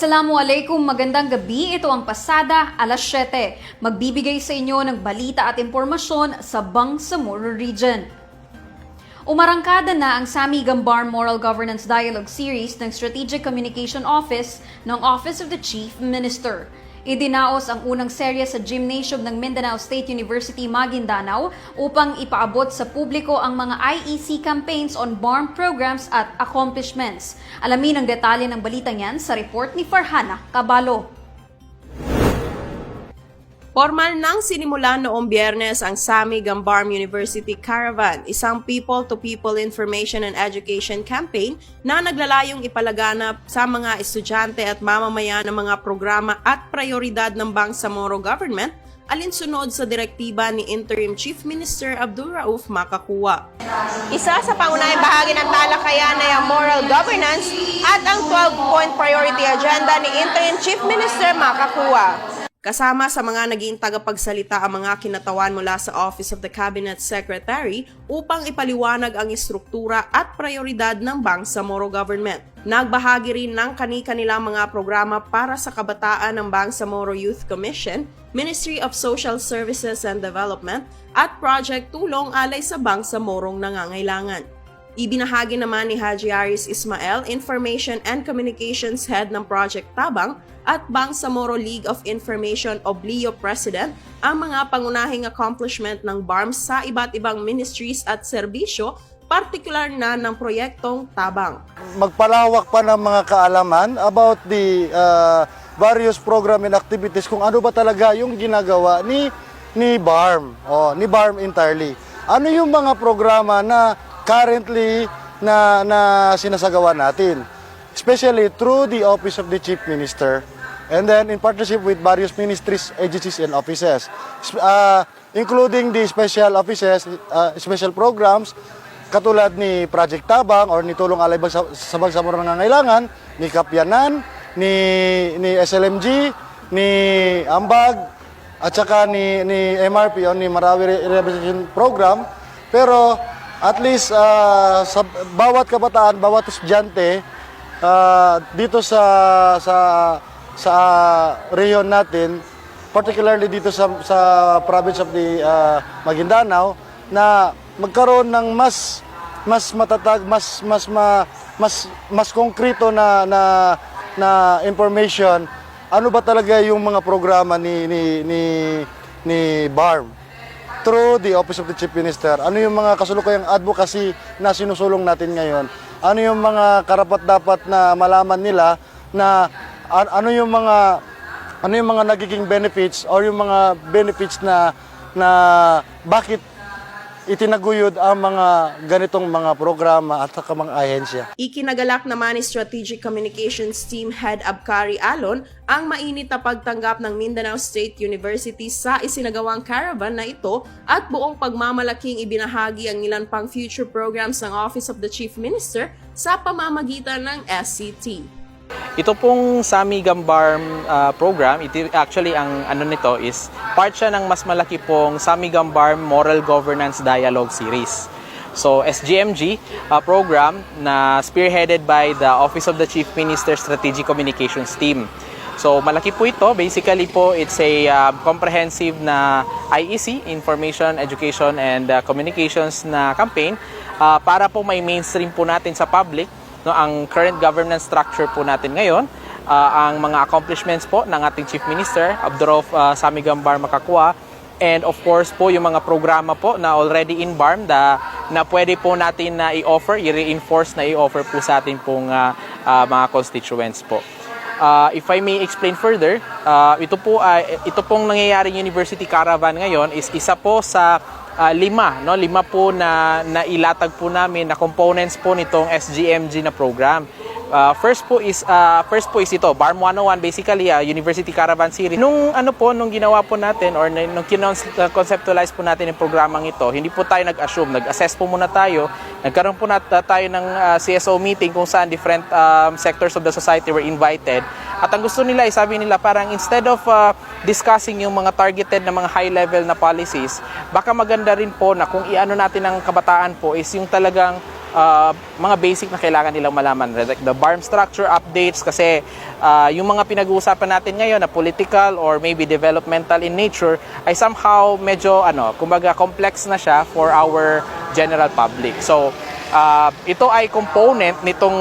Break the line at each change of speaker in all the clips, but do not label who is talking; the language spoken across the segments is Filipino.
Assalamualaikum, magandang gabi. Ito ang Pasada, alas 7. Magbibigay sa inyo ng balita at impormasyon sa Bangsamoro Region. Umarangkada na ang Sami Gambar Moral Governance Dialogue Series ng Strategic Communication Office ng Office of the Chief Minister. Idinaos ang unang serye sa gymnasium ng Mindanao State University, Maguindanao upang ipaabot sa publiko ang mga IEC campaigns on BARM programs at accomplishments. Alamin ang detalye ng balitang yan sa report ni Farhana Cabalo.
Formal nang sinimulan noong biyernes ang Sami Gambarm University Caravan, isang people-to-people information and education campaign na naglalayong ipalaganap sa mga estudyante at mamamayan ng mga programa at prioridad ng Bangsamoro Government alinsunod sa direktiba ni Interim Chief Minister Abdul Rauf Makakuwa. Isa sa pangunahing bahagi ng talakayan ay ang moral governance at ang 12-point priority agenda ni Interim Chief Minister Makakuwa. Kasama sa mga naging tagapagsalita ang mga kinatawan mula sa Office of the Cabinet Secretary upang ipaliwanag ang istruktura at prioridad ng Bangsamoro Government. Nagbahagi rin ng kani-kanilang mga programa para sa kabataan ng Bangsamoro Youth Commission, Ministry of Social Services and Development at Project Tulong alay sa Bangsamorong nangangailangan. Ibinahagi naman ni Haji Aris Ismael, Information and Communications Head ng Project Tabang at Bangsamoro League of Information Oblio President ang mga pangunahing accomplishment ng BARMS sa iba't ibang ministries at serbisyo, partikular na ng proyektong Tabang.
magpalawak pa ng mga kaalaman about the uh, various program and activities kung ano ba talaga yung ginagawa ni ni BARM o ni BARM entirely. Ano yung mga programa na currently na na sinasagawa natin? Especially through the office of the Chief Minister and then in partnership with various ministries, agencies and offices. Uh, including the special offices, uh, special programs katulad ni Project Tabang or ni Tulong Alay sa, sa Bangsamoro Nangangailangan, ni Kapyanan, ni, ni SLMG, ni Ambag, at saka ni, ni MRP o ni Marawi Re- Rehabilitation Program. Pero at least ah, sa bawat kabataan, bawat estudyante ah, dito sa sa sa region natin, particularly dito sa sa province of the ah, Maguindanao na magkaroon ng mas mas matatag, mas mas ma, mas mas konkreto na na na information ano ba talaga yung mga programa ni ni ni ni BARM through the Office of the Chief Minister. Ano yung mga kasulukuyang advocacy na sinusulong natin ngayon? Ano yung mga karapat dapat na malaman nila na an- ano yung mga ano yung mga nagiging benefits or yung mga benefits na na bakit itinaguyod ang mga ganitong mga programa at saka mga ahensya.
Ikinagalak naman ni Strategic Communications Team Head Abkari Alon ang mainit na pagtanggap ng Mindanao State University sa isinagawang caravan na ito at buong pagmamalaking ibinahagi ang ilan pang future programs ng Office of the Chief Minister sa pamamagitan ng SCT.
Ito pong Sami Gambarm uh, program, ito actually ang ano nito is part siya ng mas malaki pong Sami Gambarm Moral Governance Dialogue Series. So SGMG uh, program na spearheaded by the Office of the Chief Minister Strategic Communications Team. So malaki po ito. Basically po it's a uh, comprehensive na IEC, Information, Education and uh, Communications na campaign uh, para po may mainstream po natin sa public no ang current governance structure po natin ngayon ah, ang mga accomplishments po ng ating Chief Minister Abdurrauf uh, Sami Gambar Makakwa and of course po yung mga programa po na already in BARM na, na pwede po natin na i-offer, i-reinforce na i-offer po sa ating pong ah, ah, mga constituents po. Uh, if I may explain further, uh, ito po ay ito pong nangyayaring University Caravan ngayon is isa po sa uh, lima, no? Lima po na nailatag po namin na components po nitong SGMG na program. Uh, first po is uh, first po is ito, BARM 101 basically uh, University Caravan Series. Nung ano po nung ginawa po natin or nung kinonceptualize po natin yung programang ito, hindi po tayo nag-assume, nag-assess po muna tayo. Nagkaroon po na tayo ng uh, CSO meeting kung saan different um, sectors of the society were invited. At ang gusto nila, ay sabi nila parang instead of uh, discussing yung mga targeted na mga high level na policies, baka maganda rin po na kung iano natin ang kabataan po is yung talagang uh, mga basic na kailangan nilang malaman. Like the BARM structure updates kasi uh, yung mga pinag-uusapan natin ngayon na political or maybe developmental in nature ay somehow medyo ano, kumbaga complex na siya for our general public. So, uh, ito ay component nitong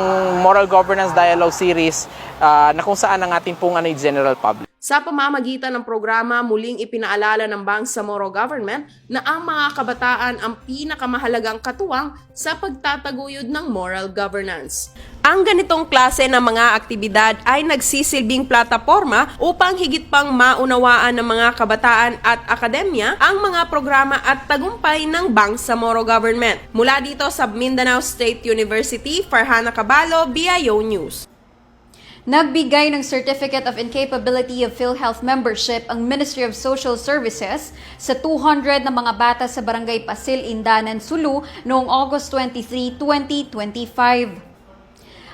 Moral Governance Dialogue Series uh, na kung saan ang ating pong ano, general public.
Sa pamamagitan ng programa, muling ipinaalala ng Bangsamoro government na ang mga kabataan ang pinakamahalagang katuwang sa pagtataguyod ng moral governance. Ang ganitong klase ng mga aktibidad ay nagsisilbing plataforma upang higit pang maunawaan ng mga kabataan at akademya ang mga programa at tagumpay ng Bangsamoro government. Mula dito sa Mindanao State University, Farhana Cabalo, BIO News.
Nagbigay ng Certificate of Incapability of PhilHealth Membership ang Ministry of Social Services sa 200 na mga bata sa Barangay Pasil, Indanan, Sulu noong August 23, 2025.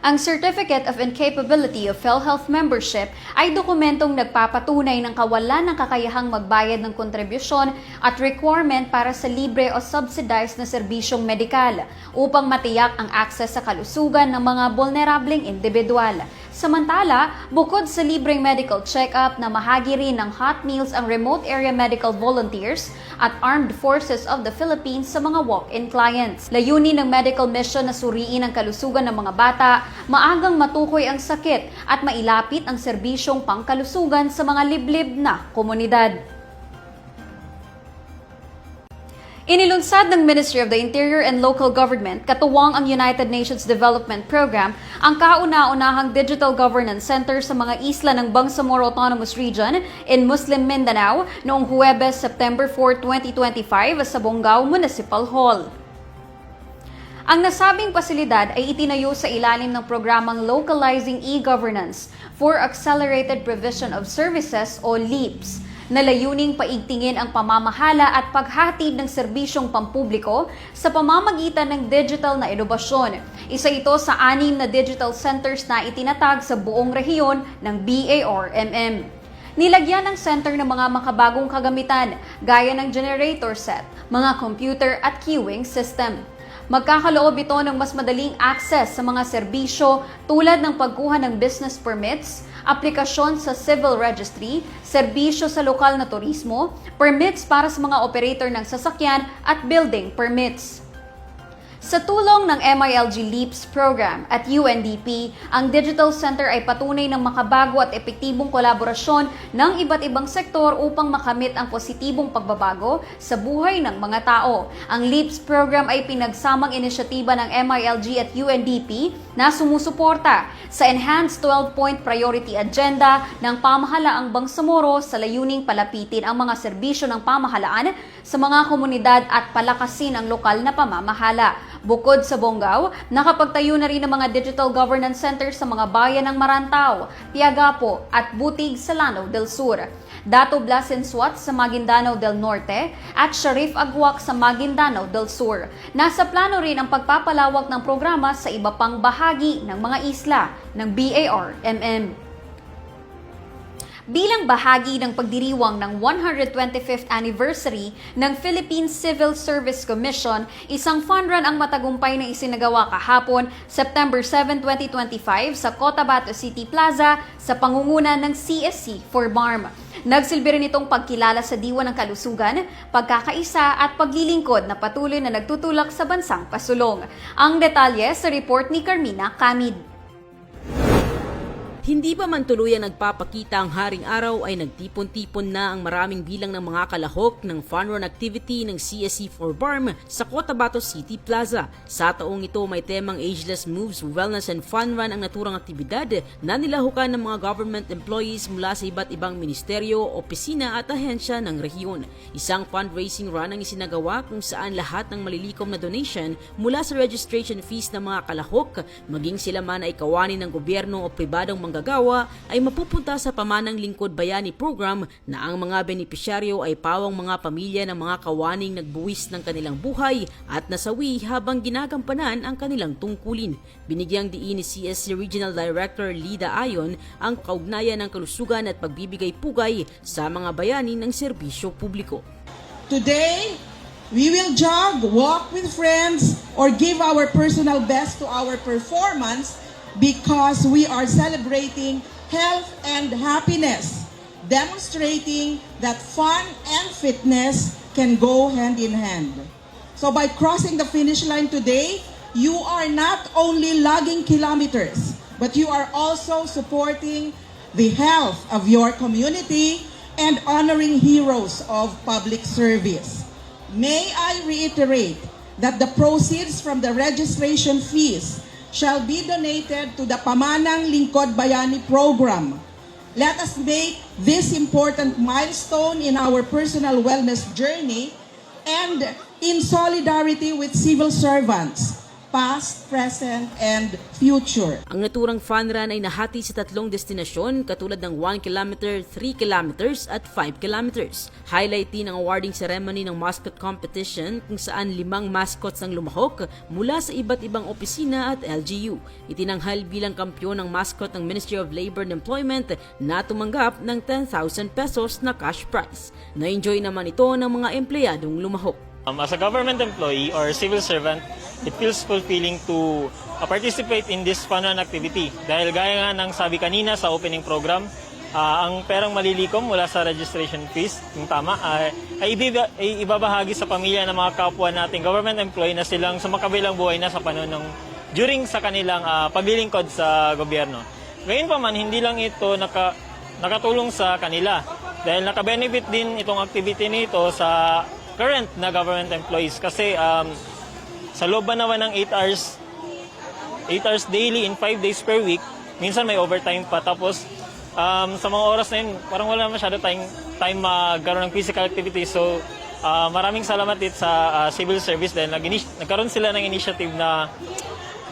Ang Certificate of Incapability of PhilHealth Membership ay dokumentong nagpapatunay ng kawalan ng kakayahang magbayad ng kontribusyon at requirement para sa libre o subsidized na serbisyong medikal upang matiyak ang akses sa kalusugan ng mga vulnerableng individual. Samantala, bukod sa libreng medical check-up na mahagi rin ng hot meals ang remote area medical volunteers at armed forces of the Philippines sa mga walk-in clients. Layunin ng medical mission na suriin ang kalusugan ng mga bata, maagang matukoy ang sakit at mailapit ang serbisyong pangkalusugan sa mga liblib na komunidad. Inilunsad ng Ministry of the Interior and Local Government, katuwang ang United Nations Development Program, ang kauna-unahang Digital Governance Center sa mga isla ng Bangsamoro Autonomous Region in Muslim Mindanao noong Huwebes, September 4, 2025 sa Bongao Municipal Hall. Ang nasabing pasilidad ay itinayo sa ilalim ng programang Localizing E-Governance for Accelerated Provision of Services o LEAPS na layuning paigtingin ang pamamahala at paghatid ng serbisyong pampubliko sa pamamagitan ng digital na inobasyon. Isa ito sa anim na digital centers na itinatag sa buong rehiyon ng BARMM. Nilagyan ng center ng mga makabagong kagamitan gaya ng generator set, mga computer at queuing system. Magkakaloob ito ng mas madaling access sa mga serbisyo tulad ng pagkuha ng business permits, aplikasyon sa civil registry, serbisyo sa lokal na turismo, permits para sa mga operator ng sasakyan at building permits. Sa tulong ng MILG LEAPS program at UNDP, ang Digital Center ay patunay ng makabago at epektibong kolaborasyon ng iba't ibang sektor upang makamit ang positibong pagbabago sa buhay ng mga tao. Ang LEAPS program ay pinagsamang inisyatiba ng MILG at UNDP na sumusuporta sa Enhanced 12-Point Priority Agenda ng pamahalaang Bangsamoro sa layuning palapitin ang mga serbisyo ng pamahalaan sa mga komunidad at palakasin ang lokal na pamamahala. Bukod sa Bonggao, nakapagtayo na rin ng mga digital governance centers sa mga bayan ng Marantao, Tiagapo at Butig sa Lanao del Sur. Dato Blasensuat sa Maguindanao del Norte at Sharif Agwak sa Maguindanao del Sur. Nasa plano rin ang pagpapalawak ng programa sa iba pang bahagi ng mga isla ng BARMM. Bilang bahagi ng pagdiriwang ng 125th anniversary ng Philippine Civil Service Commission, isang fun run ang matagumpay na isinagawa kahapon, September 7, 2025 sa Cotabato City Plaza sa pangunguna ng CSC for BARM. Nagsilbi rin itong pagkilala sa diwa ng kalusugan, pagkakaisa at paglilingkod na patuloy na nagtutulak sa bansang pasulong. Ang detalye sa report ni Carmina Camid.
Hindi pa man tuluyang nagpapakita ang haring araw ay nagtipon-tipon na ang maraming bilang ng mga kalahok ng fun run activity ng CSC for BARM sa Cotabato City Plaza. Sa taong ito may temang Ageless Moves, Wellness and Fun Run ang naturang aktibidad na nilahukan ng mga government employees mula sa iba't ibang ministeryo, opisina at ahensya ng rehiyon. Isang fundraising run ang isinagawa kung saan lahat ng malilikom na donation mula sa registration fees ng mga kalahok, maging sila man ay kawani ng gobyerno o pribadong manggagawa ay mapupunta sa pamanang lingkod bayani program na ang mga benepisyaryo ay pawang mga pamilya ng mga kawaning nagbuwis ng kanilang buhay at nasawi habang ginagampanan ang kanilang tungkulin. Binigyang diin ni CSC Regional Director Lida Ayon ang kaugnayan ng kalusugan at pagbibigay pugay sa mga bayani ng serbisyo publiko.
Today, We will jog, walk with friends, or give our personal best to our performance because we are celebrating health and happiness, demonstrating that fun and fitness can go hand in hand. So by crossing the finish line today, you are not only logging kilometers, but you are also supporting the health of your community and honoring heroes of public service. May I reiterate that the proceeds from the registration fees shall be donated to the Pamanang Lingkod Bayani program. Let us make this important milestone in our personal wellness journey and in solidarity with civil servants, past, present, and future.
Ang naturang fun run ay nahati sa tatlong destinasyon katulad ng 1 km, 3 km at 5 km. Highlight din ang awarding ceremony ng mascot competition kung saan limang mascots ang lumahok mula sa iba't ibang opisina at LGU. Itinanghal bilang kampyon ng mascot ng Ministry of Labor and Employment na tumanggap ng 10,000 pesos na cash prize. Na-enjoy naman ito ng mga empleyadong lumahok.
Um, as a government employee or civil servant, it feels fulfilling to uh, participate in this fun activity. Dahil gaya nga ng sabi kanina sa opening program, uh, ang perang malilikom mula sa registration fees, yung tama, uh, ay, ibiba, ay ibabahagi sa pamilya ng mga kapwa nating government employee na silang sumakabilang buhay na sa panahon ng during sa kanilang uh, paglilingkod sa gobyerno. Ngayon pa man, hindi lang ito naka, nakatulong sa kanila dahil nakabenefit din itong activity nito sa current na government employees kasi um, sa loob ba naman ng 8 hours 8 hours daily in 5 days per week minsan may overtime pa tapos um, sa mga oras na yun parang wala masyado tayong time magkaroon ng physical activity so uh, maraming salamat dito sa uh, civil service dahil nag nagkaroon sila ng initiative na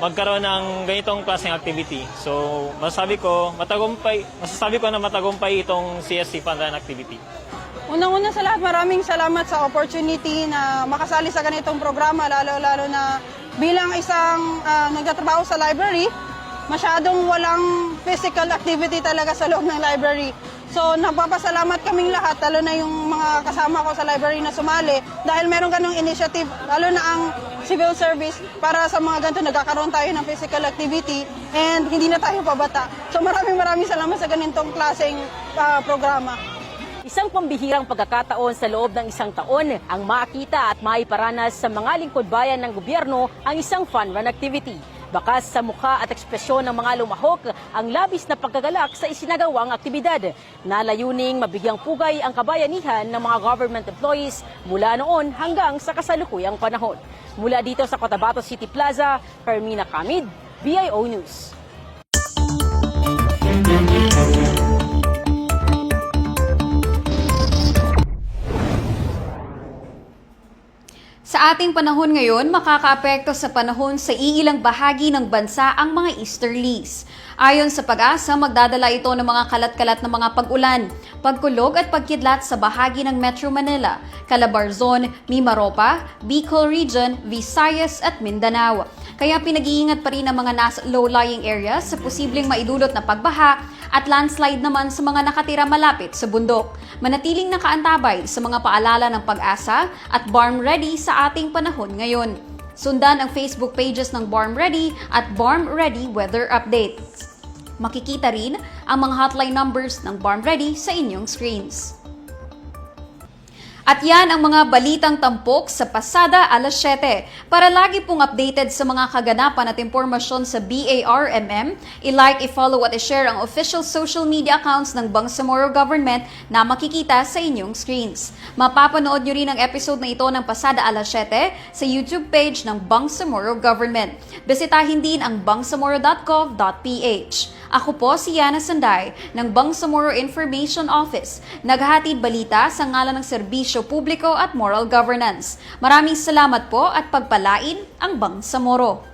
magkaroon ng ganitong klaseng activity. So, masasabi ko, matagumpay, masasabi ko na matagumpay itong CSC Run activity.
Unang-una sa lahat, maraming salamat sa opportunity na makasali sa ganitong programa, lalo-lalo na bilang isang ah, nagtatrabaho sa library, masyadong walang physical activity talaga sa loob ng library. So, nagpapasalamat kaming lahat, lalo na yung mga kasama ko sa library na sumali, dahil meron ganong initiative, lalo na ang civil service, para sa mga ganito, nagkakaroon tayo ng physical activity, and hindi na tayo pabata. So, maraming maraming salamat sa ganitong klaseng ah, programa.
Isang pambihirang pagkakataon sa loob ng isang taon ang makita at maiparanas sa mga lingkod bayan ng gobyerno ang isang fun run activity. Bakas sa mukha at ekspresyon ng mga lumahok ang labis na pagkagalak sa isinagawang aktibidad na layuning mabigyang pugay ang kabayanihan ng mga government employees mula noon hanggang sa kasalukuyang panahon. Mula dito sa Cotabato City Plaza, Carmina Camid, BIO News.
Ating panahon ngayon, makakaapekto sa panahon sa iilang bahagi ng bansa ang mga easterlies. Ayon sa pag-asa, magdadala ito ng mga kalat-kalat na mga pag-ulan, pagkulog at pagkidlat sa bahagi ng Metro Manila, Calabarzon, Mimaropa, Bicol Region, Visayas at Mindanao. Kaya pinag-iingat pa rin ang mga nasa low-lying areas sa posibleng maidulot na pagbaha at landslide naman sa mga nakatira malapit sa bundok. Manatiling nakaantabay sa mga paalala ng pag-asa at Barm Ready sa ating panahon ngayon. Sundan ang Facebook pages ng Barm Ready at Barm Ready Weather Updates. Makikita rin ang mga hotline numbers ng Barm Ready sa inyong screens. At yan ang mga balitang tampok sa pasada alas 7. Para lagi pong updated sa mga kaganapan at impormasyon sa BARMM, i-like, i-follow at i-share ang official social media accounts ng Bangsamoro Government na makikita sa inyong screens. Mapapanood nyo rin ang episode na ito ng pasada alas 7 sa YouTube page ng Bangsamoro Government. Bisitahin din ang bangsamoro.gov.ph. Ako po si Yana Sanday ng Bangsamoro Information Office. Naghahatid balita sa ngalan ng serbisyo publiko at moral governance. Maraming salamat po at pagpalain ang Bangsamoro.